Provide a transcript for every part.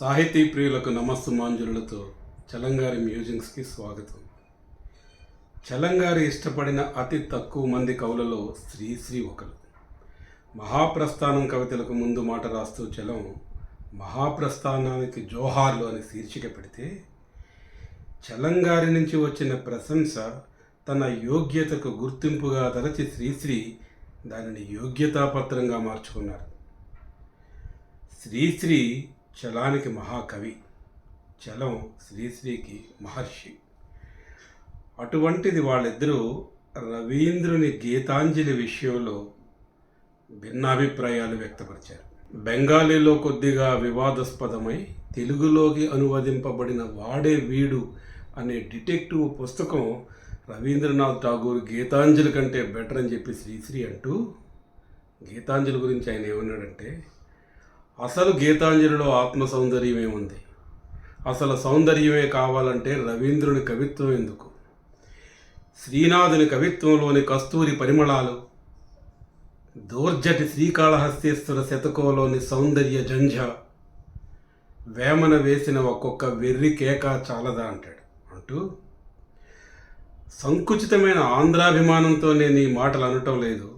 సాహితీ ప్రియులకు నమస్సు మాంజులతో చలంగారి మ్యూజిక్స్కి స్వాగతం. చలంగారి ఇష్టపడిన అతి తక్కువ మంది కవులలో శ్రీశ్రీ ఒకరు. మహాప్రస్థానం కవితలకు ముందు మాట రాస్తూ చలం మహాప్రస్థానానికి జోహార్లు అని శీర్షిక పెడితే చలంగారి నుంచి వచ్చిన ప్రశంస తన యోగ్యతకు గుర్తింపుగా తలచి శ్రీశ్రీ దానిని యోగ్యతాపత్రంగా మార్చుకున్నారు. శ్రీశ్రీ చలానికి మహాకవి చలం శ్రీశ్రీకి మహర్షి. అటువంటిది వాళ్ళిద్దరూ రవీంద్రుని గీతాంజలి విషయంలో భిన్నాభిప్రాయాలు వ్యక్తపరిచారు. బెంగాలీలో కొద్దిగా వివాదాస్పదమై తెలుగులోకి అనువదింపబడిన వాడే వీడు అనే డిటెక్టివ్ పుస్తకం రవీంద్రనాథ్ ఠాగూర్ గీతాంజలి కంటే బెటర్ అని చెప్పి శ్రీశ్రీ అంటూ గీతాంజలి గురించి ఆయన ఏమన్నాడంటే అసలు గీతాంజలిలో ఆత్మ సౌందర్యమే ఉంది అసలు సౌందర్యమే కావాలంటే రవీంద్రుని కవిత్వం ఎందుకు? శ్రీనాథుని కవిత్వంలోని కస్తూరి పరిమళాలు దోర్జటి శ్రీకాళహస్తీశ్వర శతకంలోని సౌందర్య జంఝ వేమన వేసిన ఒక్కొక్క వెర్రి కేక చాలదా అంటాడు. అంటూ సంకుచితమైన ఆంధ్రాభిమానంతో నేను ఈ మాటలు అనటం లేదు.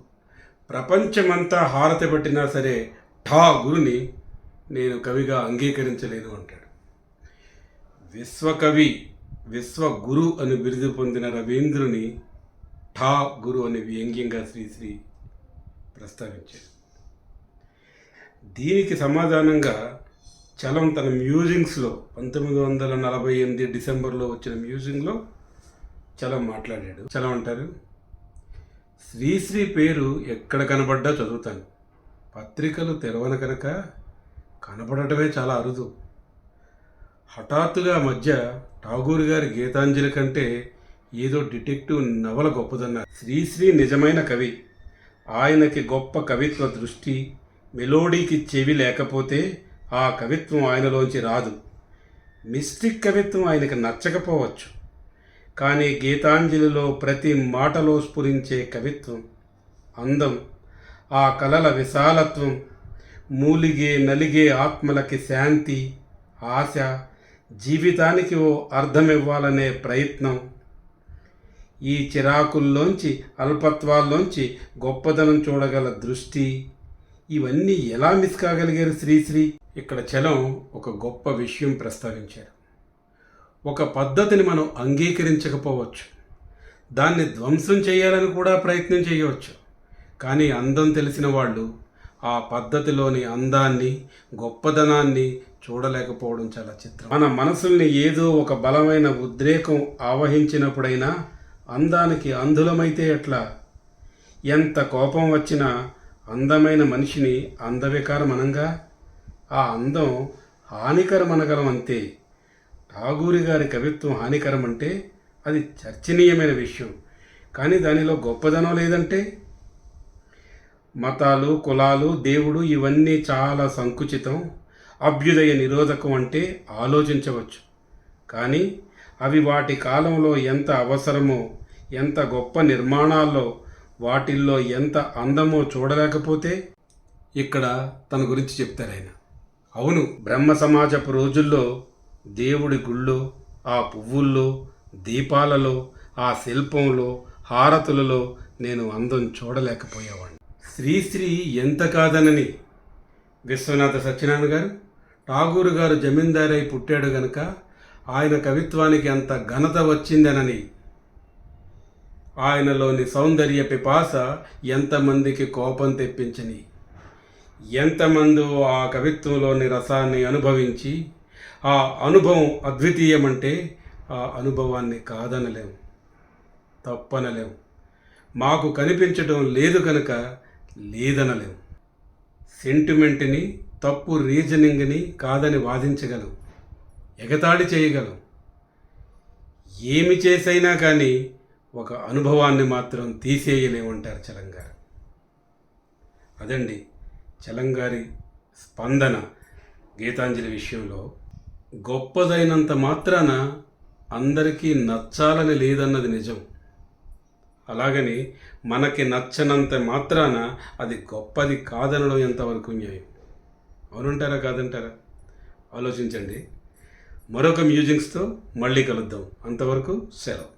ప్రపంచమంతా హారతి పట్టినా సరే ఠా గురుని నేను కవిగా అంగీకరించలేను అంటాడు. విశ్వకవి విశ్వగురు అని బిరుదు పొందిన రవీంద్రుని ఠా గురు అని వ్యంగ్యంగా శ్రీశ్రీ ప్రస్తావించారు దీనికి సమాధానంగా చలం తన మ్యూజింగ్స్లో పంతొమ్మిది వందల నలభై ఎనిమిది డిసెంబర్లో వచ్చిన మ్యూజింగ్లో చలం మాట్లాడాడు. చలం అంటారు శ్రీశ్రీ పేరు ఎక్కడ కనబడ్డా చదువుతాను. పత్రికలు తెరవలు కనుక కనపడటమే చాలా అరుదు. హఠాత్తుగా మధ్య ఠాగూర్ గారి గీతాంజలి కంటే ఏదో డిటెక్టివ్ నవల గొప్పదన్నారు. శ్రీశ్రీ నిజమైన కవి. ఆయనకి గొప్ప కవిత్వ దృష్టి మెలోడీకి చెవి లేకపోతే ఆ కవిత్వం ఆయనలోంచి రాదు. మిస్టిక్ కవిత్వం ఆయనకు నచ్చకపోవచ్చు. కానీ గీతాంజలిలో ప్రతి మాటలో స్ఫురించే కవిత్వం అందం. ఆ కలల విశాలత్వం మూలిగే నలిగే ఆత్మలకి శాంతి ఆశ జీవితానికి ఓ అర్థమివ్వాలనే ప్రయత్నం. ఈ చిరాకుల్లోంచి అల్పత్వాల్లోంచి గొప్పదనం చూడగల దృష్టి ఇవన్నీ ఎలా మిస్ కాగలిగారు శ్రీశ్రీ? ఇక్కడ చలం ఒక గొప్ప విషయం ప్రస్తావించారు. ఒక పద్ధతిని మనం అంగీకరించకపోవచ్చు. దాన్ని ధ్వంసం చేయాలని కూడా ప్రయత్నం చేయవచ్చు. కానీ అందం తెలిసిన వాళ్ళు ఆ పద్ధతిలోని అందాన్ని గొప్పదనాన్ని చూడలేకపోవడం చాలా చిత్రం. మన మనసుల్ని ఏదో ఒక బలమైన ఉద్రేకం ఆవహించినప్పుడైనా అందానికి అంధులమైతే ఎట్లా? ఎంత కోపం వచ్చినా అందమైన మనిషిని అందవికారం అనంగా ఆ అందం హానికరమనగలం అంతే ఠాగూరి గారి కవిత్వం హానికరం అంటే అది చర్చనీయమైన విషయం. కానీ దానిలో గొప్పదనం లేదంటే? మతాలు కులాలు దేవుడు ఇవన్నీ చాలా సంకుచితం. అభ్యుదయ నిరోధకం అంటే ఆలోచించవచ్చు. కానీ అవి వాటి కాలంలో ఎంత అవసరమో ఎంత గొప్ప నిర్మాణాల్లో వాటిల్లో ఎంత అందమో చూడలేకపోతే ఇక్కడ తన గురించి చెప్తారు ఆయన. అవును బ్రహ్మ సమాజపు రోజుల్లో దేవుడి గుళ్ళో ఆ పువ్వుల్లో దీపాలలో ఆ శిల్పంలో హారతులలో నేను అందం చూడలేకపోయేవాడిని శ్రీశ్రీ ఎంత కాదనని విశ్వనాథ సత్యనారాయణ గారు ఠాగూరు గారు జమీందారై పుట్టాడు గనక ఆయన కవిత్వానికి అంత ఘనత వచ్చిందనని. ఆయనలోని సౌందర్య పిపాస ఎంతమందికి కోపం తెప్పించని ఎంతమందో ఆ కవిత్వంలోని రసాన్ని అనుభవించి ఆ అనుభవం అద్వితీయమంటే ఆ అనుభవాన్ని కాదనలేం తప్పనలేం. మాకు కనిపించడం లేదు కనుక లేదనలేవు. సెంటిమెంట్ని తప్పు రీజనింగ్ని కాదని వాదించగలం ఎగతాళి చేయగలం ఏమి చేసైనా కానీ ఒక అనుభవాన్ని మాత్రం తీసేయలేమంటారు చలంగారు. అదండి చలంగారి స్పందన గీతాంజలి విషయంలో. గొప్పదైనంత మాత్రాన అందరికీ నచ్చాలని లేదన్నది నిజం. అలాగని మనకి నచ్చనంత మాత్రాన అది గొప్పది కాదనడం ఎంతవరకు న్యాయం? అవునంటారా కాదంటారా? ఆలోచించండి. మరొక మ్యూజిక్స్తో మళ్ళీ కలుద్దాం. అంతవరకు సెలవు.